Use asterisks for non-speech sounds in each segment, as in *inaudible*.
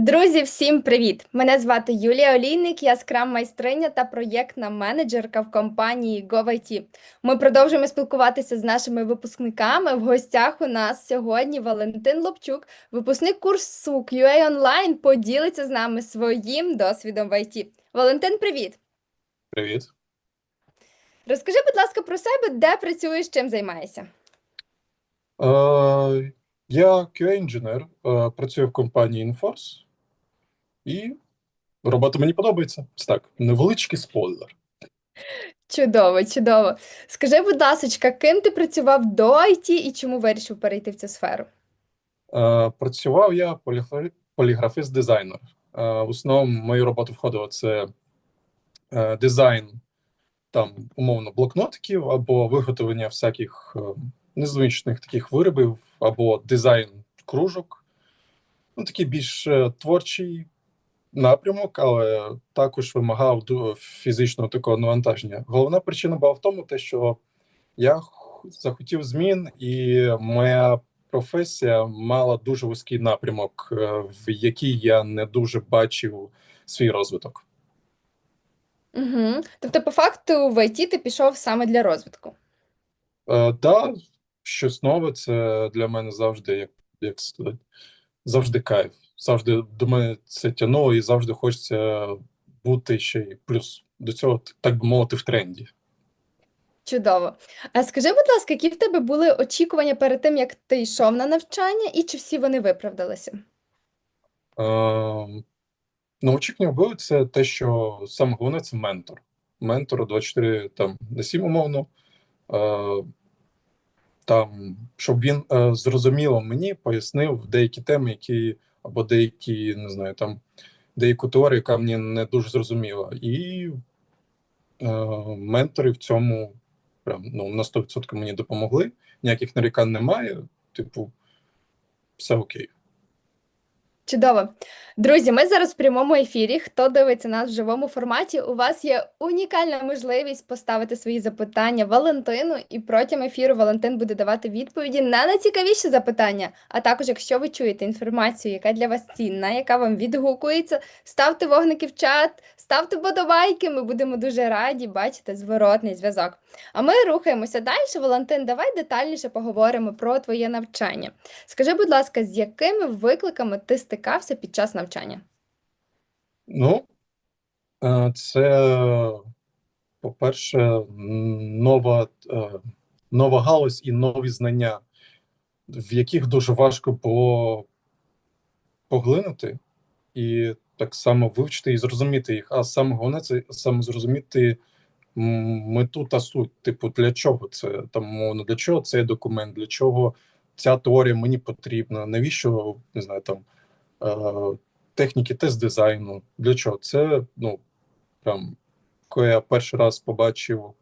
Друзі, всім привіт! Мене звати Юлія Олійник, я скрам-майстриня та проєктна менеджерка в компанії GoVIT. Ми продовжуємо спілкуватися з нашими випускниками. В гостях у нас сьогодні Валентин Лобчук, випускник курсу QA Online, поділиться з нами своїм досвідом в IT. Валентин, привіт! Привіт. Розкажи, будь ласка, про себе, де працюєш, чим займаєшся? Е, я QA-інженер, е, працюю в компанії Inforce, і робота мені подобається. Ось Так, невеличкий спойлер. Чудово, чудово. Скажи, будь ласка, ким ти працював до IT і чому вирішив перейти в цю сферу? Е, Працював я поліграфіст-дизайнер. Е, В основному в мою роботу входило це е, дизайн там, умовно, блокнотиків або виготовлення всяких е, незвичних таких виробів, або дизайн кружок. Ну, такий більш е, творчий напрямок, але також вимагав фізичного такого навантаження. Головна причина була в тому, те, що я захотів змін, і моя професія мала дуже вузький напрямок, е, в який я не дуже бачив свій розвиток. Угу. Тобто, по факту, в IT ти пішов саме для розвитку. Е, да, щось нове це для мене завжди, як, як завжди кайф. Завжди до мене це тянуло і завжди хочеться бути ще й плюс до цього, так би мовити, в тренді. Чудово. А скажи, будь ласка, які в тебе були очікування перед тим, як ти йшов на навчання, і чи всі вони виправдалися? Е, ну, очікування були це те, що саме головне це ментор. Ментор 24 там, на 7 умовно. Е, там, щоб він е, зрозуміло мені пояснив деякі теми, які або деякі, не знаю, там деяку теорію, яка мені не дуже зрозуміла. І е, ментори в цьому прям ну, на 100% мені допомогли. Ніяких нарікань немає. Типу, все окей. Чудово. Друзі, ми зараз в прямому ефірі. Хто дивиться нас в живому форматі, у вас є унікальна можливість поставити свої запитання Валентину, і протягом ефіру Валентин буде давати відповіді на найцікавіші запитання. А також, якщо ви чуєте інформацію, яка для вас цінна, яка вам відгукується, ставте вогники в чат, ставте подобайки. Ми будемо дуже раді бачити зворотний зв'язок. А ми рухаємося далі. Валентин, давай детальніше поговоримо про твоє навчання. Скажи, будь ласка, з якими викликами ти стикався під час навчання? Ну, е, це, по-перше, нова, е, нова галузь і нові знання, в яких дуже важко було поглинути і так само вивчити і зрозуміти їх. А саме головне це саме зрозуміти мету та суть. Типу, для чого це там для чого цей документ, для чого ця теорія мені потрібна, навіщо не знаю там. Е, техніки тест дизайну. Для чого? Це, ну, прям, коли я перший раз побачив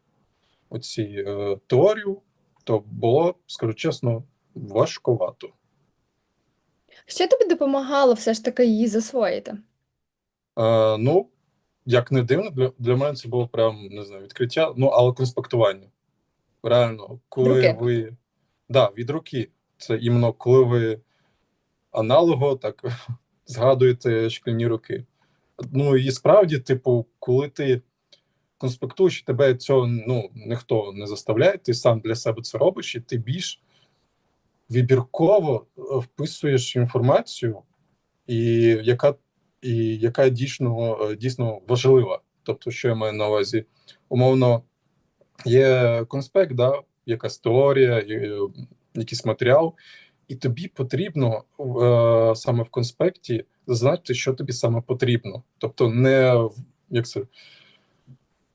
оці е, теорію, то було, скажу чесно, важковато. Що тобі допомагало все ж таки її засвоїти? Е, ну, як не дивно, для, для мене це було прям, не знаю, відкриття, ну, але конспектування. Реально, коли руки. ви. Да, від руки. Це іменно коли ви аналого так *laughs* згадуєте шкільні роки. Ну і справді, типу, коли ти конспектуєш, тебе цього ну, ніхто не заставляє, ти сам для себе це робиш, і ти більш вибірково е, вписуєш інформацію, і яка, і яка дійсно, е, дійсно важлива. Тобто, що я маю на увазі? Умовно, є конспект, да, якась теорія, якийсь матеріал, і тобі потрібно е, саме в конспекті зазначити, що тобі саме потрібно. Тобто, не як це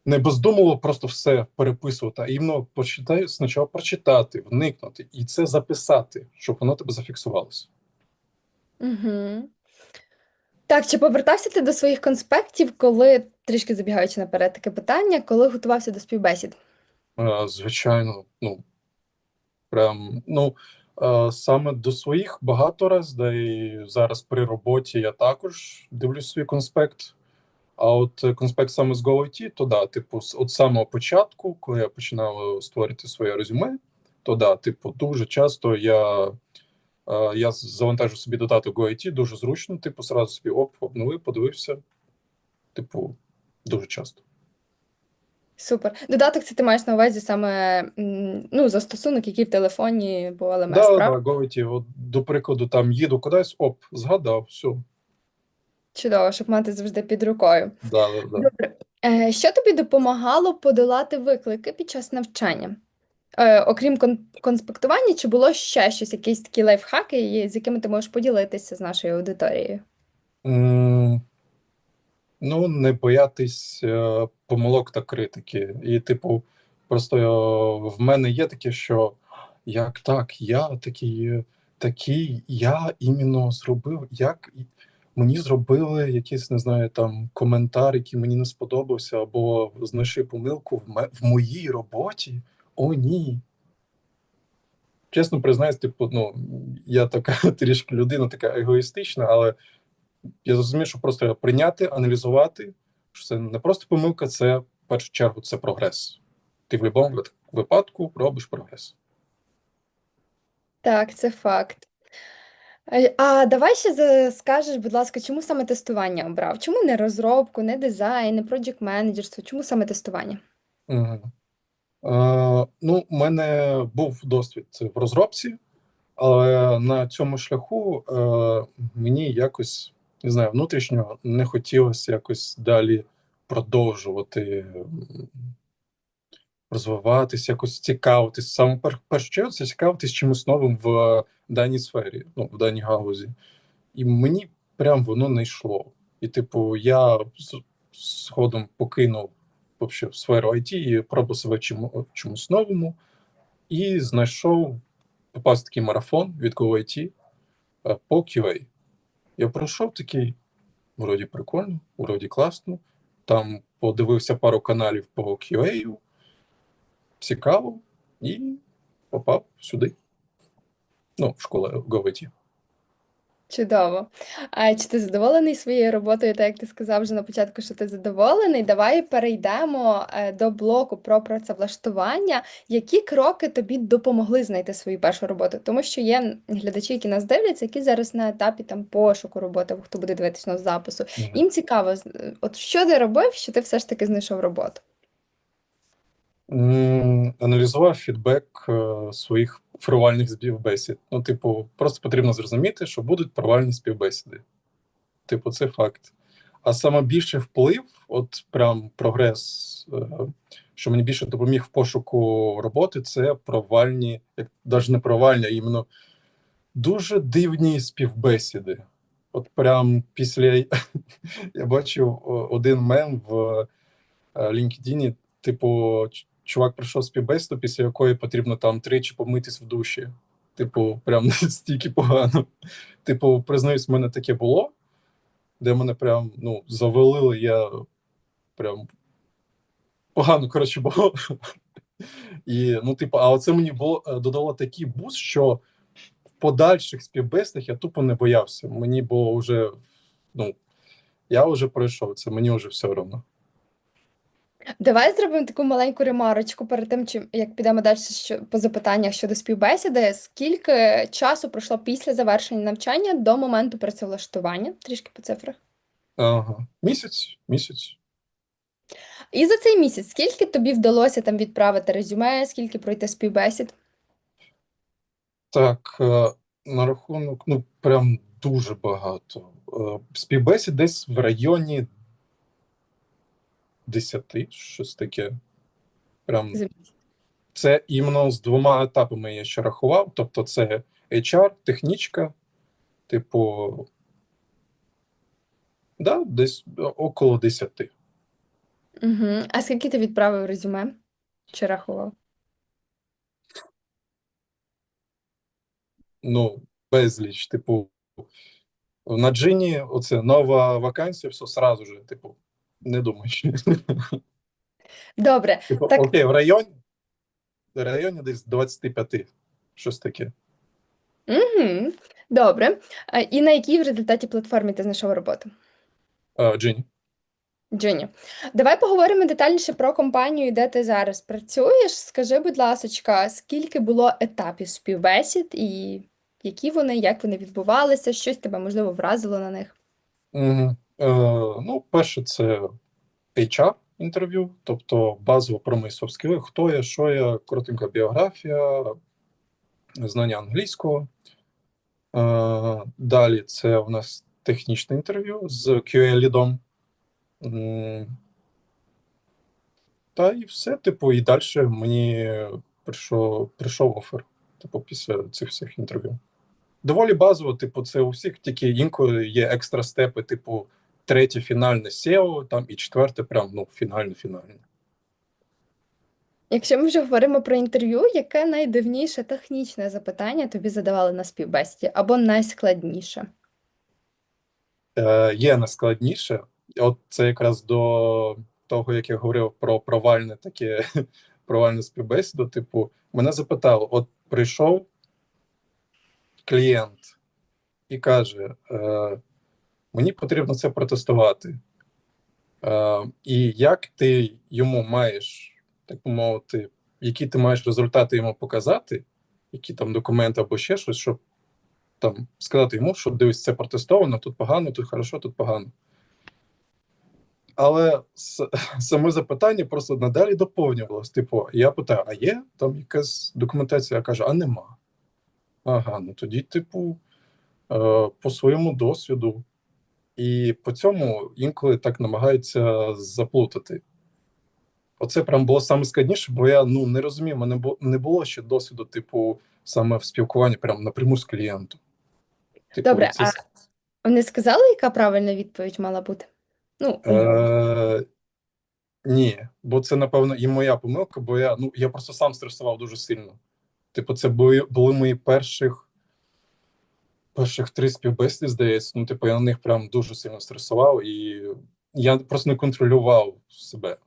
не бездумово просто все переписувати, а іменно почитай спочатку прочитати, вникнути і це записати, щоб воно тебе зафіксувалося. Угу. Так, чи повертався ти до своїх конспектів, коли, трішки забігаючи наперед, таке питання, коли готувався до співбесід? Е, Звичайно, ну прям ну саме до своїх багато раз, да і зараз при роботі я також дивлюсь свій конспект. А от е, конспект саме з GoIT, то да, типу, от самого початку, коли я починав е, створити своє резюме, то да, типу, дуже часто я е, Е, Я з- завантажив собі додаток GoIT, дуже зручно, типу, сразу собі оп, обновив, подивився. Типу, дуже часто. Супер. Додаток це ти маєш на увазі саме м, ну, застосунок, який в телефоні або LMS, Да, да, правда? GoIT, от, до прикладу, там їду кудись, оп, згадав, все. Чудово, щоб мати завжди під рукою. Да, да, да. Добре. Е, Що тобі допомагало подолати виклики під час навчання? Е, Окрім кон- конспектування, чи було ще щось, якісь такі лайфхаки, є- з якими ти можеш поділитися з нашою аудиторією? М, Ну, не боятись е, помилок та критики. І, типу, просто е, в мене є таке, що як так, я такий, е, такий, я іменно зробив, як мені зробили якийсь, не знаю, там коментар, який мені не сподобався, або знайшли помилку в, ме- в моїй роботі. О, ні. Чесно признаюсь, типу, ну, я така *laughs* трішки людина, така егоїстична, але я зрозумів, що просто треба прийняти, аналізувати, що це не просто помилка, це в першу чергу це прогрес. Ти в будь-якому випадку робиш прогрес. Так, це факт. А давай ще скажеш, будь ласка, чому саме тестування обрав? Чому не розробку, не дизайн, не project менеджерство? Чому саме тестування? Угу. Е, ну, у мене був досвід в розробці, але на цьому шляху е, мені якось не знаю, внутрішньо не хотілося якось далі продовжувати м, розвиватись, якось цікавитись. Саме пер, чергу це цікавитись чимось новим в даній сфері, ну, в даній галузі. І мені прям воно не йшло. І, типу, я згодом покинув вообще сферу IT і пробував себе чому, чомусь новому. І знайшов, попався в такий марафон від GoIT е, по QA. Я пройшов такий, вроді прикольно, вроді класно. Там подивився пару каналів по QA, цікаво, і попав сюди. Ну, в школу GoIT. Чудово. А чи ти задоволений своєю роботою, так як ти сказав вже на початку, що ти задоволений? Давай перейдемо е, до блоку про працевлаштування. Які кроки тобі допомогли знайти свою першу роботу? Тому що є глядачі, які нас дивляться, які зараз на етапі там пошуку роботи, хто буде дивитися нас запису. Їм цікаво, е, от що ти робив, що ти все ж таки знайшов роботу? Аналізував фідбек е, своїх провальних співбесід. Ну, типу, просто потрібно зрозуміти, що будуть провальні співбесіди. Типу, це факт. А саме більший вплив, от прям прогрес, е, що мені більше допоміг в пошуку роботи, це провальні, як навіть не провальні, а іменно дуже дивні співбесіди. От прям після *laughs* я бачив один мем в е, LinkedIn, типу, чувак пройшов співбесіду, після якої потрібно там тричі помитись в душі. Типу, прям *laughs* настільки погано. Типу, признаюсь, в мене таке було, де мене прям ну, завалили, я прям погано, коротше, *laughs* було. І, ну, типу, а оце мені було е, додало такий буст, що в подальших співбесідах я тупо не боявся. Мені було вже, ну, я вже пройшов це, мені вже все одно. Давай зробимо таку маленьку ремарочку перед тим, чим як підемо далі що, по запитаннях щодо співбесіди. Скільки часу пройшло після завершення навчання до моменту працевлаштування? Трішки по цифрах. Ага. Місяць, місяць. І за цей місяць скільки тобі вдалося там відправити резюме, скільки пройти співбесід? Так, е, на рахунок, ну, прям дуже багато. Е, Співбесід десь в районі 10, щось таке. Прям це іменно з двома етапами я ще рахував. Тобто, це HR, технічка, типу, да, десь около 10. Угу. А скільки ти відправив резюме? Чи рахував? Ну, безліч, типу, на джині оце нова вакансія, все сразу же, типу, не думаючи. Добре, Типу, Так. окей, в районі, в районі десь 25, щось таке. угу. Добре. А, і на якій в результаті платформі ти знайшов роботу? Джині. Джині, давай поговоримо детальніше про компанію, де ти зараз працюєш. Скажи, будь ласочка, скільки було етапів співбесід і які вони, як вони відбувалися, щось тебе можливо вразило на них. Угу. Е, ну, перше, це HR інтерв'ю, тобто базово про мої скіли, хто я, що я, коротенька біографія, знання англійського. Е, далі це у нас технічне інтерв'ю з QA-лідом. Та і все, типу, і далі мені прийшов, прийшов офер, типу, після цих всіх інтерв'ю. Доволі базово, типу, це у всіх, тільки інколи є екстра степи, типу, третє фінальне SEO, там і четверте, прям ну, фінальне фінальне. Якщо ми вже говоримо про інтерв'ю, яке найдивніше технічне запитання тобі задавали на співбесіді або найскладніше? Е, є найскладніше. От це якраз до того, як я говорив про провальне таке *laughs* провальну співбесіду. Типу, мене запитали: от прийшов клієнт і каже: е, мені потрібно це протестувати. Е, і як ти йому маєш, так мовити, які ти маєш результати йому показати, які там документи або ще щось, щоб там сказати йому, що дивись, це протестовано, тут погано, тут хорошо, тут погано. Але *laughs* саме запитання просто надалі доповнювалось. Типу, я питаю: а є там якась документація? Я кажу, а нема. Ага, ну тоді, типу, е, по своєму досвіду. І по цьому інколи так намагаються заплутати. Оце прям було саме складніше, бо я ну не розумів, мене не було ще досвіду, типу, саме в спілкуванні прям напряму з клієнтом. Типу, Добре, це а вони сказали, яка правильна відповідь мала бути? Ну. Е, ні, бо це, напевно, і моя помилка, бо я, ну, я просто сам стресував дуже сильно. Типу, це були, були мої перших, перших три співбесіди, здається. Ну, типу, я на них прям дуже сильно стресував, і я просто не контролював себе.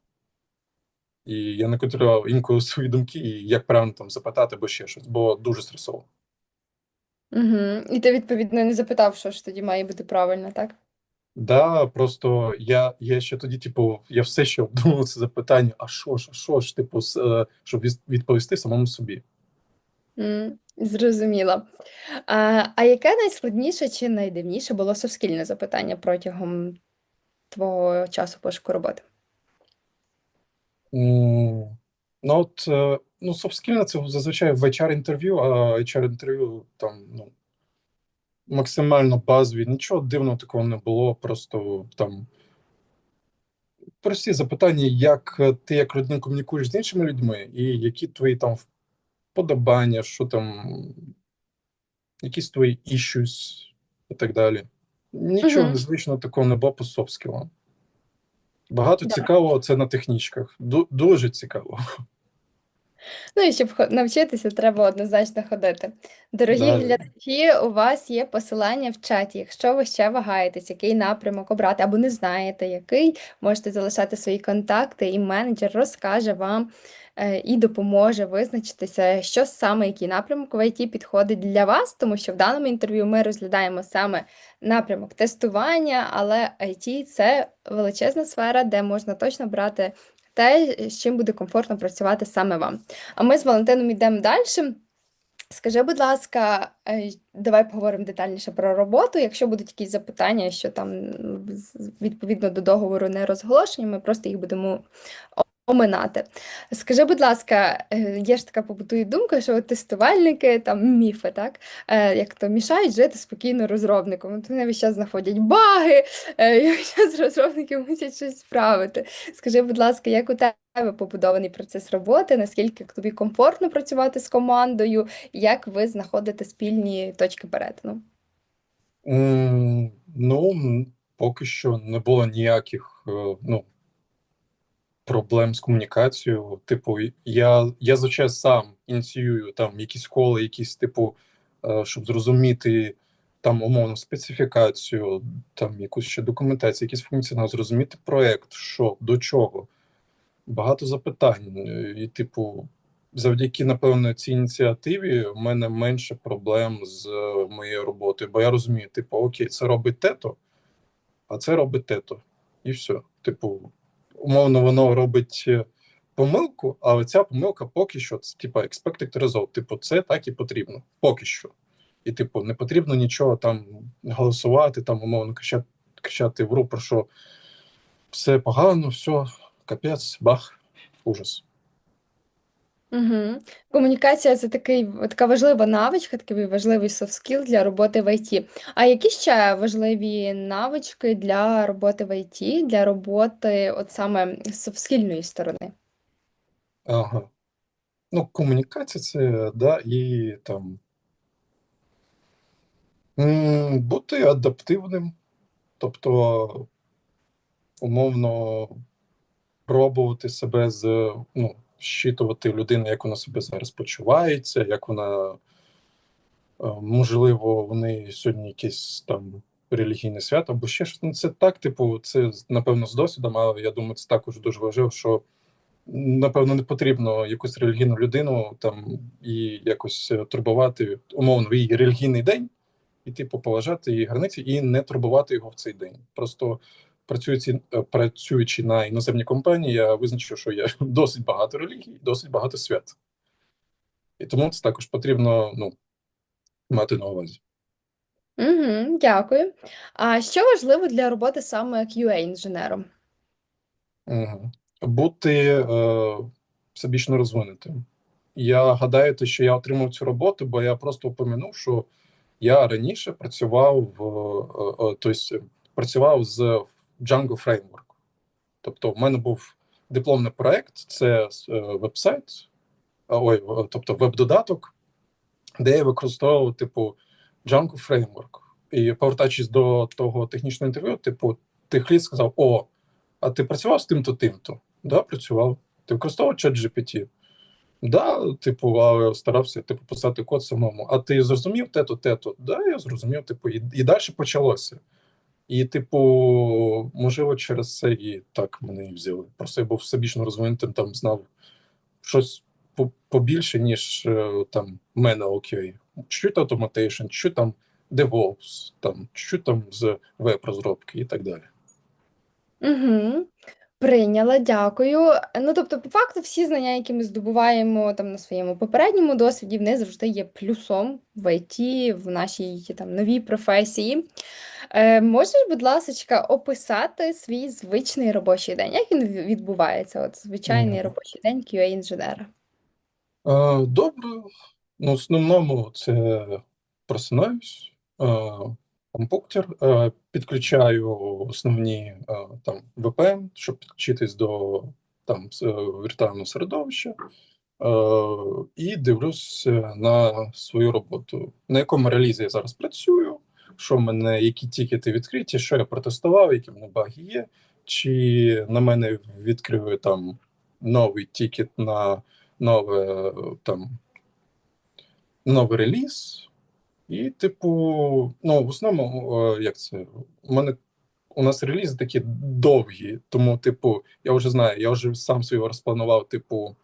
І я не контролював інколи свої думки, і як правильно там запитати або ще щось, бо дуже стресово. Угу. І ти, відповідно, не запитав, що ж тоді має бути правильно, так? Да, просто я, я ще тоді, типу, я все ще обдумував це запитання: а що ж, а що ж, типу, е, щоб відповісти самому собі. Зрозуміло. А, а яке найскладніше чи найдивніше було совскільне запитання протягом твого часу пошуку роботи? М, Ну, от, е, ну, soft це зазвичай в HR-інтерв'ю, а HR-інтерв'ю там, ну, максимально базові, нічого дивного такого не було, просто там прості запитання, як е, ти як людина комунікуєш з іншими людьми, і які твої там вподобання, що там, якісь твої issues і так далі. Нічого Мгм. незвичного такого не було по soft. Багато Да. цікавого це на технічках. Ду- дуже цікаво. Ну і щоб навчитися, треба однозначно ходити. Дорогі Да. глядачі, у вас є посилання в чаті. Якщо ви ще вагаєтесь, який напрямок обрати, або не знаєте, який, можете залишати свої контакти, і менеджер розкаже вам е, і допоможе визначитися, що саме який напрямок в ІТ підходить для вас, тому що в даному інтерв'ю ми розглядаємо саме напрямок тестування, але IT – це величезна сфера, де можна точно брати те, з чим буде комфортно працювати саме вам. А ми з Валентином йдемо далі. Скажи, будь ласка, е, давай поговоримо детальніше про роботу. Якщо будуть якісь запитання, що там відповідно до договору не розголошені, ми просто їх будемо оминати. Скажи, будь ласка, е, є ж така побутує думка, що тестувальники там міфи, так? Е, Як то мішають жити спокійно розробникам. От Вони весь час знаходять баги, е, і весь час розробники мусять щось справити. Скажи, будь ласка, як у тебе побудований процес роботи, наскільки тобі комфортно працювати з командою, як ви знаходите спільні точки перетину? М, Ну, поки що не було ніяких ну, проблем з комунікацією. Типу, я, я звичайно сам ініціюю там якісь коли, якісь, типу, е, щоб зрозуміти там умовну специфікацію, там якусь ще документацію, якісь функціонал, зрозуміти проект, що до чого. Багато запитань. І, типу, завдяки, напевно, цій ініціативі в мене менше проблем з е, моєю роботою, бо я розумію, типу, окей, це робить тето, а це робить тето. І все. Типу, умовно, воно робить е, помилку, але ця помилка поки що це типу expected result. Типу, це так і потрібно. Поки що. І, типу, не потрібно нічого там голосувати, там, умовно кричати, кричати в рупор, що все погано, все, капець, бах, ужас. Угу. Комунікація це такий, така важлива навичка, такий важливий soft skill для роботи в ІТ. А які ще важливі навички для роботи в ІТ, для роботи от саме софтскільної сторони? Ага. Ну, комунікація це, да, і там бути адаптивним, тобто, умовно, пробувати себе з, ну, щитувати людину, як вона себе зараз почувається, як вона, е, можливо, в неї сьогодні якесь там релігійне свято або ще щось. Ну, це так, типу, це напевно з досвідом, але я думаю, це також дуже важливо, що напевно не потрібно якусь релігійну людину там і якось е, турбувати умовно в її релігійний день, і типу поважати її границі і не турбувати його в цей день. Просто працюючи, е, працюючи на іноземній компанії, я визначив, що є *laughs* досить багато релігій, досить багато свят. І тому це також потрібно ну, мати на увазі. Угу, дякую. А що важливо для роботи саме QA-інженером? Угу. Бути е, всебічно розвинутим. Я гадаю, те, що я отримав цю роботу, бо я просто упомянув, що я раніше працював в е, е, тобто, працював з Django Framework. Тобто, в мене був дипломний проект, це е, веб-сайт, ой, е, тобто веб-додаток, де я використовував, типу, Django Framework. І повертаючись до того технічного інтерв'ю, типу, техлід сказав: О, а ти працював з тим-то, тим-то? Да, працював. Ти використовував чат GPT? Да, типу, але старався типу, писати код самому. А ти зрозумів те-то, те-то? Да, я зрозумів, типу, і, і далі почалося. І, типу, можливо, через це і так мене і взяли. Просто я був всебічно розвинутим, там знав щось побільше, ніж е, там мене окей. Чуть automation, чуть там DevOps, там, чуть там з веб-розробки і так далі. Угу. Прийняла, дякую. Ну, тобто, по факту, всі знання, які ми здобуваємо там на своєму попередньому досвіді, вони завжди є плюсом в ІТ, в нашій там новій професії. Е, можеш, будь ласка, описати свій звичний робочий день? Як він відбувається? От звичайний Мгм. робочий день QA-інженера. Е, Добре. Ну, в основному це просинаюсь, е, компуктер, е, підключаю основні е, там VPN, щоб підключитись до там е, віртуального середовища, і дивлюсь на свою роботу, на якому релізі я зараз працюю, що в мене, які тікети відкриті, що я протестував, які в мене баги є, чи на мене відкрили там новий тікет на нове там новий реліз. І, типу, ну, в основному, е, як це? У мене у нас релізи такі довгі, тому, типу, я вже знаю, я вже сам свій розпланував, типу,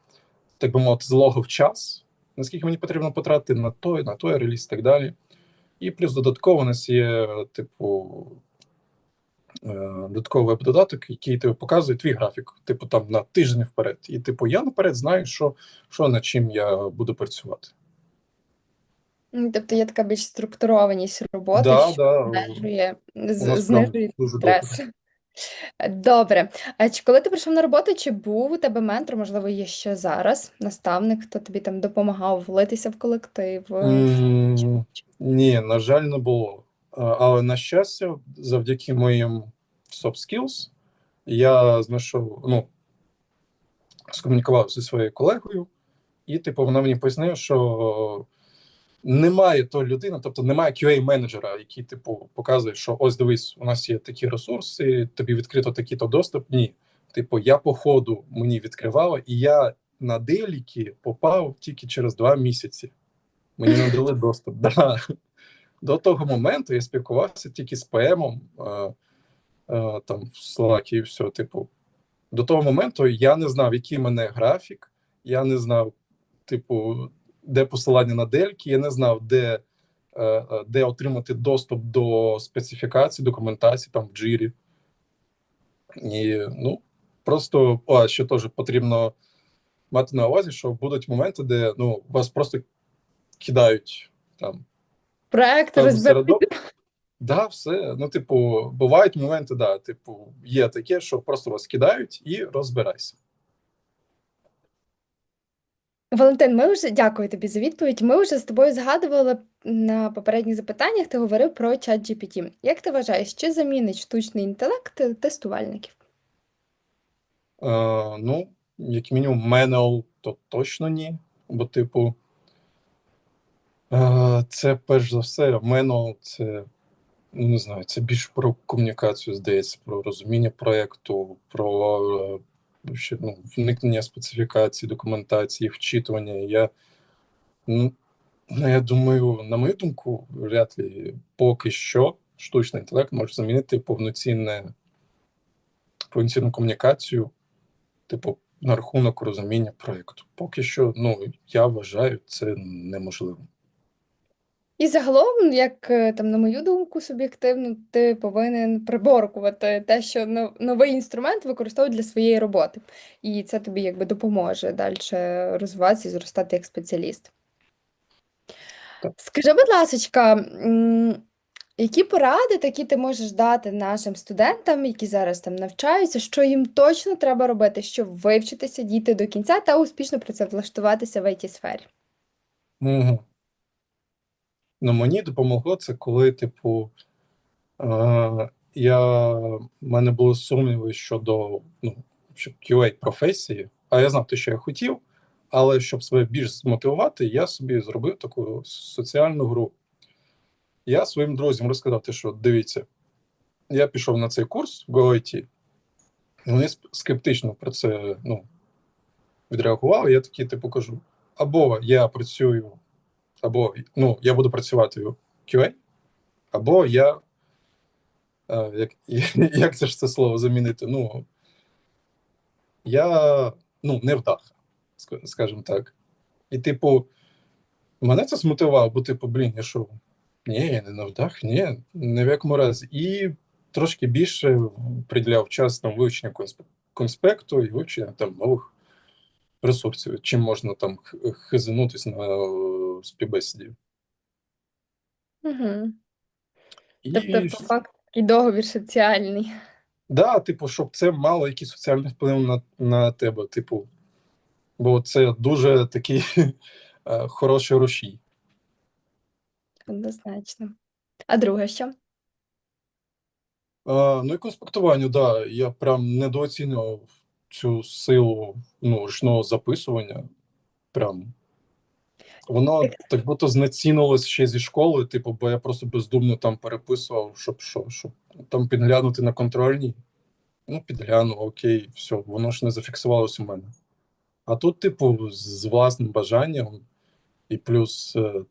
так би мовити, злогав час, наскільки мені потрібно потратити на той, на той реліз і так далі. І плюс додатково у нас є, типу, е, додатковий веб-додаток, який тобі показує твій графік, типу, там на тиждень вперед. І, типу, я наперед знаю, що, що над чим я буду працювати. М, Тобто є така більш структурованість роботи, Да, що да, знижує, з- нас прям знижує дуже добре. стрес. Добре. А чи коли ти прийшов на роботу, чи був у тебе ментор, можливо, є ще зараз, наставник, хто тобі там допомагав влитися в колектив? М, Ні, на жаль, не було. А, Але на щастя, завдяки моїм soft skills, я знайшов, ну, скомунікував зі своєю колегою, і, типу, вона мені пояснила, що немає тої людини, тобто немає QA-менеджера, який, типу, показує, що ось дивись, у нас є такі ресурси, тобі відкрито такий-то доступ. Ні. Типу, я по ходу мені відкривала, і я на деліки попав тільки через два місяці. Мені не дали доступ. Да. До того моменту я спілкувався тільки з ПМом е, е, там в Словакії, і все, типу. До того моменту я не знав, який мене графік, я не знав, типу, де посилання на дельки, я не знав, де, е, е, де отримати доступ до специфікацій, документації там в джирі. І ну, просто а, ще теж потрібно мати на увазі, що будуть моменти, де ну, вас просто кидають там Проект Там Да, все. Ну, типу, бувають моменти, да, типу, є таке, що просто вас кидають і розбирайся. Валентин, ми вже дякую тобі за відповідь. Ми вже з тобою згадували на попередніх запитаннях, ти говорив про ChatGPT. Як ти вважаєш, чи замінить штучний інтелект тестувальників? Е, ну, як мінімум, Manual, то точно ні. Бо, типу, е, це перш за все, Manual це, ну, не знаю, це більш про комунікацію, здається, про розуміння проєкту, про е, ну, вникнення специфікацій, документації, вчитування. Я, ну, ну, я думаю, на мою думку, вряд ли поки що штучний інтелект може замінити повноцінне, повноцінну комунікацію типу, на рахунок розуміння проєкту. Поки що, ну, я вважаю, це неможливо. І загалом, як е, там, на мою думку, суб'єктивно, ти повинен приборкувати те, що но- новий інструмент використовує для своєї роботи. І це тобі якби допоможе далі розвиватися і зростати як спеціаліст. Так. Скажи, будь ласочка, м, які поради такі ти можеш дати нашим студентам, які зараз там навчаються, що їм точно треба робити, щоб вивчитися, дійти до кінця та успішно працевлаштуватися в IT-сфері? Угу. Ну, мені допомогло це, коли, типу, е, я, в мене були сумніви щодо ну, QA професії, а я знав те, що я хотів, але щоб себе більш змотивувати, я собі зробив таку соціальну гру. Я своїм друзям розказав, те, що дивіться, я пішов на цей курс в GoIT, вони скептично про це ну, відреагували. Я такий, типу, кажу: або я працюю, або ну, я буду працювати в QA, або я. е, Як, *laughs* як це ж це слово замінити? Ну, я ну, не вдаха, ск- скажімо так. І, типу, мене це змотивувало, бо, типу, блін, я що? Ні, я не навдах, ні, ні в якому разі. І трошки більше приділяв час там вивченню консп- конспекту і вивченню там нових ресурсів, чим можна там х- хизанутись на співбесіді. Угу. І Тобто, по факту, такий договір соціальний. да, типу, щоб це мало якийсь соціальний вплив на, на тебе, типу, бо це дуже такий *laughs* е, хороший рушій. Однозначно. А друге що? А, ну і конспектування, да. Я прям недооцінював цю силу ну, ручного записування. Прям. Воно так будто знецінилось ще зі школи, типу, бо я просто бездумно там переписував, щоб що, щоб там підглянути на контрольній. Ну, підглянув, окей, все, воно ж не зафіксувалось у мене. А тут, типу, з з власним бажанням, і плюс, е,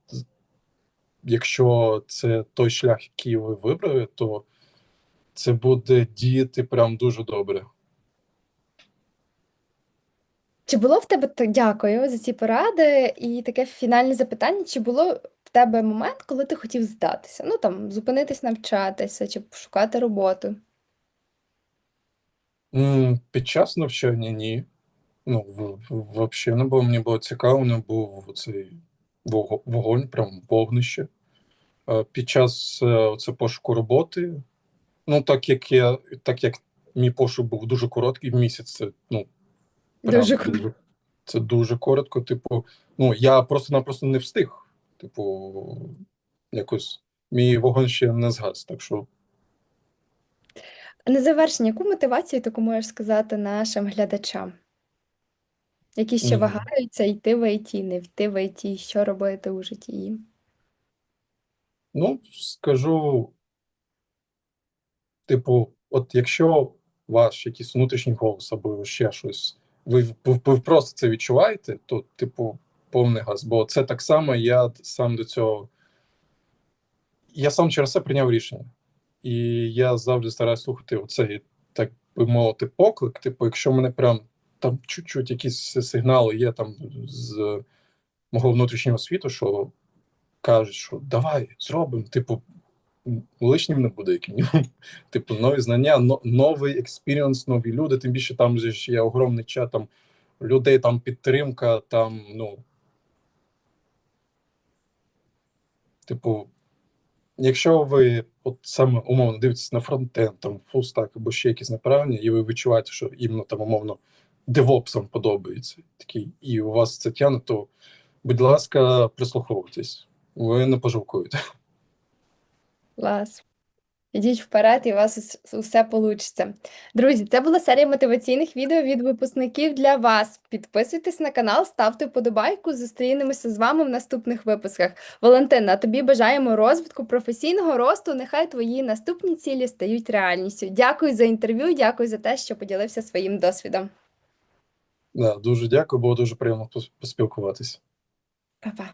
якщо це той шлях, який ви вибрали, то це буде діяти прям дуже добре. Чи було в тебе дякую за ці поради? І таке фінальне запитання: чи було в тебе момент, коли ти хотів здатися? Ну там зупинитись навчатися чи пошукати роботу? Під час навчання ні. Ну, взагалі не було. Мені було цікаво, не був цей вогонь, прям вогнище. Е, Під час е, оце пошуку роботи, ну, так як я, так як мій пошук був дуже короткий, місяць, це, ну, прям Дуже круто. дуже, це дуже коротко. Типу, ну, я просто-напросто не встиг. Типу, якось мій вогонь ще не згас. Так що А на завершення, яку мотивацію таку можеш сказати нашим глядачам, які ще Мгм. вагаються йти в ІТ, не йти в ІТ, що робити у житті їм? Ну, скажу, типу, от якщо ваш якийсь внутрішній голос або ще щось, ви, ви, просто це відчуваєте, то, типу, повний газ. Бо це так само я сам до цього. Я сам через це прийняв рішення. І я завжди стараюся слухати оцей, так би мовити, поклик. Типу, якщо мене прям там чуть-чуть якісь сигнали є там з мого внутрішнього світу, що кажуть, що давай зробимо, типу, лишнім не буде, як мінімум. *laughs* Типу, нові знання, но- новий експіріенс, нові люди. Тим більше там же ж є огромний чат там людей, там підтримка, там, ну. Типу, якщо ви от саме умовно дивитесь на фронтенд, там фулстак або ще якісь направлення, і ви відчуваєте, що іменно там умовно вам подобається, такий, і у вас це тягне, то будь ласка, прислуховуйтесь. Ви не пожалкуєте. Клас. Ідіть вперед, і у вас усе вийде. Друзі, це була серія мотиваційних відео від випускників для вас. Підписуйтесь на канал, ставте вподобайку. Зустрінемося з вами в наступних випусках. Валентина, тобі бажаємо розвитку, професійного росту. Нехай твої наступні цілі стають реальністю. Дякую за інтерв'ю, дякую за те, що поділився своїм досвідом. Да, дуже дякую, було дуже приємно пос- поспілкуватися. Па-па.